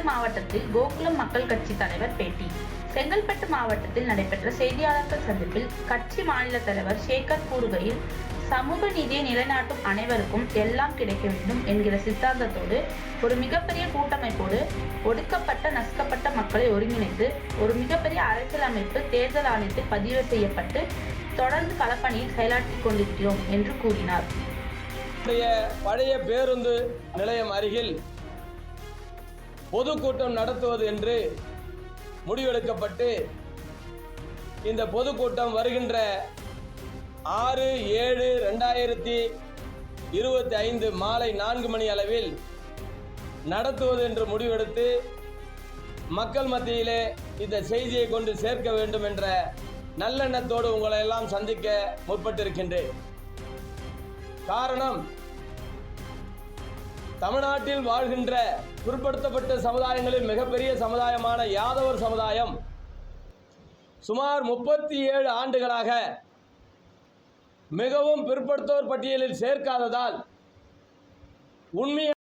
செங்கல்பட்டு மாவட்டத்தில் கோகுலம் மக்கள் கட்சி தலைவர் பேட்டி. செங்கல்பட்டு மாவட்டத்தில் நடைபெற்ற செய்தியாளர்கள் சந்திப்பில் கட்சி மாநில தலைவர் சேகர் கூறுகையில் சமூக நீதியை நிலைநாட்டும் அனைவருக்கும் எல்லாம் கிடைக்க வேண்டும் என்கிற சித்தாந்தத்தோடு ஒரு மிகப்பெரிய கூட்டமைப்போடு ஒடுக்கப்பட்ட நசுக்கப்பட்ட மக்களை ஒருங்கிணைத்து ஒரு மிகப்பெரிய அரசியல் அமைப்பு தேர்தல் ஆணையத்தில் பதிவு செய்யப்பட்டு தொடர்ந்து களப்பணியில் செயலாற்றிக் கொண்டிருக்கிறோம் என்று கூறினார். பழைய பேருந்து நிலையம் அருகில் பொதுக்கூட்டம் நடத்துவது என்று முடிவெடுக்கப்பட்டு இந்த பொதுக்கூட்டம் வருகின்ற ஆறு ஏழு ரெண்டாயிரத்தி இருபத்தி ஐந்து மாலை நான்கு மணி அளவில் நடத்துவது என்று முடிவெடுத்து மக்கள் மத்தியிலே இந்த செய்தியை கொண்டு சேர்க்க வேண்டும் என்ற நல்லெண்ணத்தோடு உங்களை எல்லாம் சந்திக்க முற்பட்டிருக்கின்றேன். காரணம் தமிழ்நாட்டில் வாழ்கின்ற பிற்படுத்தப்பட்ட சமுதாயங்களில் மிகப்பெரிய சமுதாயமான யாதவர் சமுதாயம் சுமார் முப்பத்தி ஏழு ஆண்டுகளாக மிகவும் பிற்படுத்தோர் பட்டியலில் சேர்க்காததால் உண்மையை